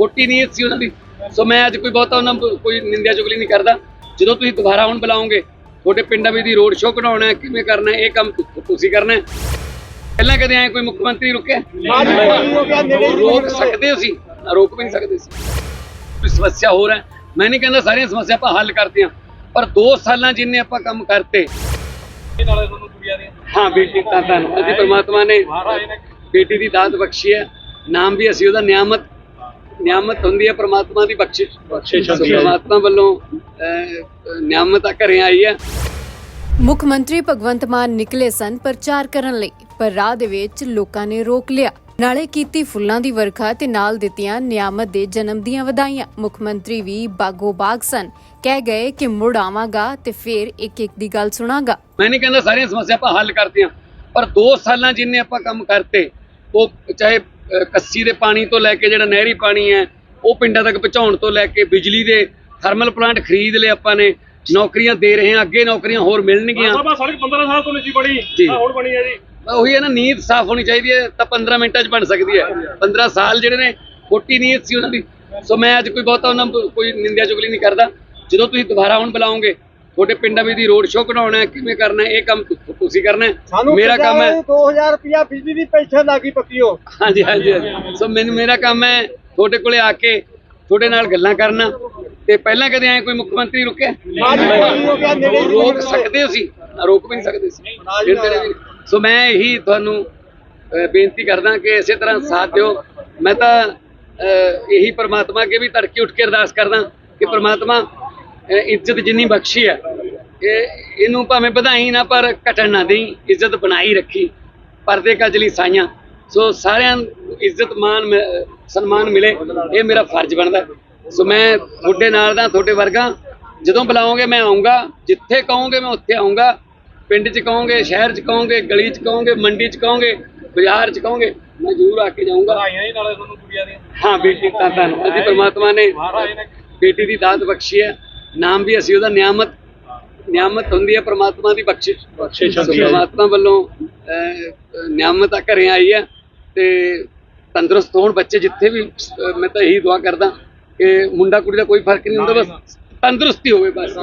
ਖੋਟੀ ਨੀਅਤ ਸੀ ਉਹਨਾਂ ਦੀ। ਸੋ ਮੈਂ ਅੱਜ ਕੋਈ ਬਹੁਤਾ ਉਹਨਾਂ ਨੂੰ ਕੋਈ ਨਿੰਦਿਆ ਚੁਗਲੀ ਨਹੀਂ ਕਰਦਾ। ਜਦੋਂ ਤੁਸੀਂ ਦੁਬਾਰਾ ਹੁਣ ਬੁਲਾਓਗੇ ਤੁਹਾਡੇ ਪਿੰਡਾਂ ਵਿੱਚ ਦੀ ਰੋਡ ਸ਼ੋਅ ਕਢਾਉਣਾ ਹੈ ਕਿਵੇਂ ਕਰਨਾ ਹੈ ਇਹ ਕੰਮ ਤੁਸੀਂ ਕਰਨਾ ਹੈ। ਪਹਿਲਾਂ ਕਦੇ ਆਏ ਕੋਈ ਮੁੱਖ ਮੰਤਰੀ ਰੁਕਿਆ? ਰੋਕ ਸਕਦੇ ਸੀ ਰੋਕ ਵੀ ਨਹੀਂ ਸਕਦੇ ਸੀ ਕੋਈ ਸਮੱਸਿਆ ਹੋ ਹੈ? ਮੈਂ ਨਹੀਂ ਕਹਿੰਦਾ ਸਾਰੀਆਂ ਸਮੱਸਿਆ ਆਪਾਂ ਹੱਲ ਕਰਦੇ ਹਾਂ ਪਰ 2 ਸਾਲਾਂ ਜਿੰਨੇ ਆਪਾਂ ਕੰਮ ਕਰਤੇ। ਨਾਲੇ ਤੁਹਾਨੂੰ ਕੁੜੀਆਂ ਦੀਆਂ ਹਾਂ ਬੇਟੀ ਤਾਂ ਧੰਨਵਾਦ ਜੀ ਪ੍ਰਮਾਤਮਾ ਨੇ ਬੇਟੀ ਦੀ ਦਾਤ ਬਖਸ਼ੀ ਹੈ। ਨਾਮ ਵੀ ਅਸੀਂ ਉਹਦਾ ਨਿਆਮਤ ਨਿਆਮਤ ਹੁੰਦੀ ਹੈ ਪ੍ਰਮਾਤਮਾ ਦੀ ਬਖਸ਼ਿਸ਼। ਬਖਸ਼ਿਸ਼ ਹੁੰਦੀ ਹੈ। ਪ੍ਰਮਾਤਮਾ ਵੱਲੋਂ ਨਿਆਮਤ ਆ ਘਰੇ ਆਈ ਹੈ। ਮੁੱਖ ਮੰਤਰੀ ਭਗਵੰਤ ਮਾਨ ਨਿਕਲੇ ਸਨ ਪ੍ਰਚਾਰ ਕਰਨ ਲਈ ਪਰ ਰਾਹ ਦੇ ਵਿੱਚ ਲੋਕਾਂ ਨੇ ਰੋਕ ਲਿਆ। ਨਾਲੇ ਕੀਤੀ ਫੁੱਲਾਂ ਦੀ ਵਰਖਾ ਤੇ ਨਾਲ ਦਿੱਤੀਆਂ ਨਿਆਮਤ ਦੇ ਜਨਮ ਦੀਆਂ ਵਧਾਈਆਂ। ਮੁੱਖ ਮੰਤਰੀ ਵੀ ਬਾਗੋ ਬਾਗ ਸਨ। ਕਹਿ ਗਏ ਕਿ ਮੁੜ ਆਵਾਂਗਾ ਤੇ ਫੇਰ ਇੱਕ ਇੱਕ ਦੀ ਗੱਲ ਸੁਣਾਗਾ। ਮੈਂ ਨਹੀਂ ਕਹਿੰਦਾ ਸਾਰੀਆਂ ਸਮੱਸਿਆ ਆਪਾਂ ਹੱਲ ਕਰਦੇ ਹਾਂ ਪਰ 2 ਸਾਲਾਂ ਜਿੰਨੇ ਆਪਾਂ ਕੰਮ ਕਰਤੇ ਉਹ ਚਾਹੇ ਕੱਸੀ ਦੇ ਪਾਣੀ ਤੋਂ ਲੈ ਕੇ ਜਿਹੜਾ ਨਹਿਰੀ ਪਾਣੀ ਹੈ ਉਹ ਪਿੰਡਾਂ ਤੱਕ ਪਹੁੰਚਾਉਣ ਤੋਂ ਲੈ ਕੇ ਬਿਜਲੀ ਦੇ ਥਰਮਲ ਪਲਾਂਟ ਖਰੀਦ ਲਏ ਆਪਾਂ ਨੇ ਨੌਕਰੀਆਂ ਦੇ ਰਹੇ ਹਾਂ ਅੱਗੇ ਨੌਕਰੀਆਂ ਹੋਰ ਮਿਲਣਗੀਆਂ। ਬਾਬਾ ਸੜਕ 15 ਸਾਲ ਤੋਂ ਨਹੀਂ ਸੀ ਬਣੀ ਜੀ। ਆਹ ਹੁਣ ਬਣੀ ਹੈ ਜੀ। ਉਹੀ ਹੈ ਨਾ ਨੀਤ ਸਾਫ਼ ਹੋਣੀ ਚਾਹੀਦੀ ਹੈ ਤਾਂ 15 ਮਿੰਟਾਂ 'ਚ ਬਣ ਸਕਦੀ ਹੈ। 15 ਸਾਲ ਜਿਹੜੇ ਨੇ ਖੋਟੀ ਨੀਤ ਸੀ ਉਹਨਾਂ ਦੀ। ਸੋ ਮੈਂ ਅੱਜ ਕੋਈ ਬਹੁਤਾ ਉਹਨਾਂ ਕੋਈ ਨਿੰਦਿਆ ਚੁਗਲੀ ਨਹੀਂ ਕਰਦਾ। ਜਦੋਂ ਤੁਸੀਂ ਦੁਬਾਰਾ ਹੁਣ ਬੁਲਾਓਗੇ ਤੁਹਾਡੇ ਪਿੰਡਾਂ ਵਿੱਚ ਦੀ ਰੋਡ ਸ਼ੋਅ ਕਢਾਉਣਾ ਹੈ ਕਿਵੇਂ ਕਰਨਾ ਹੈ ਇਹ ਕੰਮ ਤੁ- ਤੁਸੀਂ ਕਰਨਾ ਹੈ? ਮੇਰਾ ਕੰਮ ਹੈ। 2000 ਰੁਪਿਆ ਬਿਜਲੀ ਦੀ ਪੈਨਸ਼ਨ ਲੱਗੀ ਪੱਕੀਓ ਹਾਂਜੀ ਹਾਂਜੀ ਹਾਂਜੀ। ਸੋ ਮੈਨੂੰ ਮੇਰਾ ਕੰਮ ਹੈ ਤੁਹਾਡੇ ਕੋਲੇ ਆ ਕੇ ਤੁਹਾਡੇ ਨਾਲ ਗੱਲਾਂ ਕਰਨਾ। ਤੇ ਪਹਿਲਾਂ ਕਦੇ ਆਏ ਕੋਈ ਮੁੱਖ ਮੰਤਰੀ ਰੁਕਿਆ? ਰੋਕ ਸਕਦੇ ਸੀ ਰੋਕ ਵੀ ਨਹੀਂ ਸਕਦੇ ਸੀ ਜਿਹੜੇ ਤੇਰੇ ਵੀ- ਸੋ ਮੈਂ ਇਹੀ ਤੁਹਾਨੂੰ ਅਹ, ਬੇਨਤੀ ਕਰਦਾ ਕਿ ਇਸੇ ਤਰ੍ਹਾਂ ਸਾਥ ਦਿਓ। ਮੈਂ ਤਾਂ ਅਹ, ਇਹੀ ਪ੍ਰਮਾਤਮਾ ਅੱਗੇ ਵੀ ਤੜਕੇ ਉੱਠ ਕੇ ਅਰਦਾਸ ਕਰਦਾ ਕਿ ਪ੍ਰਮਾਤਮਾ ਇੱਜ਼ਤ ਜਿੰਨੀ ਬਖਸ਼ੀ ਹੈ ਇਹ ਇਹਨੂੰ ਭਾਵੇਂ ਵਧਾਈ ਨਾ ਪਰ ਘਟਣ ਨਾ ਦੇਈ ਇੱਜ਼ਤ ਬਣਾਈ ਰੱਖੀ ਪਰਦੇ ਕਜਲੀ ਸਾਈਆਂ। ਸੋ ਸਾਰਿਆਂ ਇੱਜ਼ਤ ਮਾਨ ਸਨਮਾਨ ਮਿਲੇ ਇਹ ਮੇਰਾ ਫਰਜ਼ ਬਣਦਾ। ਸੋ ਮੈਂ ਤੁਹਾਡੇ ਨਾਲ ਦਾ ਤੁਹਾਡੇ ਵਰਗਾ ਜਦੋਂ ਬੁਲਾਓਗੇ ਮੈਂ ਆਉਂਗਾ ਜਿੱਥੇ ਕਹੋਗੇ ਮੈਂ ਉੱਥੇ ਆਉਂਗਾ ਪਿੰਡ 'ਚ ਕਹੋਗੇ ਸ਼ਹਿਰ 'ਚ ਕਹੋਗੇ ਗਲੀ 'ਚ ਕਹੋਗੇ ਮੰਡੀ 'ਚ ਕਹੋਗੇ ਬਾਜ਼ਾਰ 'ਚ ਕਹੋਗੇ ਮੈਂ ਜ਼ਰੂਰ ਆ ਕੇ ਜਾਊਂਗਾ। ਵਧਾਈਆਂ ਜੀ ਨਾਲੇ ਤੁਹਾਨੂੰ ਕੁੜੀਆਂ ਦੀਆਂ। ਹਾਂ ਬੇਟੀ ਤਾਂ ਧੰਨਵਾਦ ਜੀ। ਪ੍ਰਮਾਤਮਾ ਨੇ ਬੇਟੀ ਦੀ ਦਾਤ ਬਖਸ਼ੀ ਹੈ। ਨਾਮ ਵੀ ਅਸੀਂ ਉਹਦਾ ਨਿਆਮਤ ਨਿਆਮਤ ਹੁੰਦੀ ਹੈ ਪ੍ਰਮਾਤਮਾ ਦੀ ਬਖਸ਼ਿਸ਼ ਬਖਸ਼ਿਸ਼ ਹੁੰਦੀ ਹੈ। ਪ੍ਰਮਾਤਮਾ ਵੱਲੋਂ ਨਿਆਮਤ ਆ ਘਰੇ ਆਈ ਹੈ ਤੇ ਤੰਦਰੁਸਤ ਹੋਣ ਬੱਚੇ ਜਿੱਥੇ ਵੀ ਮੈਂ ਤਾਂ ਇਹੀ ਦੁਆ ਕਰਦਾ ਕਿ ਮੁੰਡਾ ਕੁੜੀ ਦਾ ਕੋਈ ਫ਼ਰਕ ਨਹੀਂ ਹੁੰਦਾ ਬਸ ਤੰਦਰੁਸਤੀ ਹੋਵੇ ਬਸ।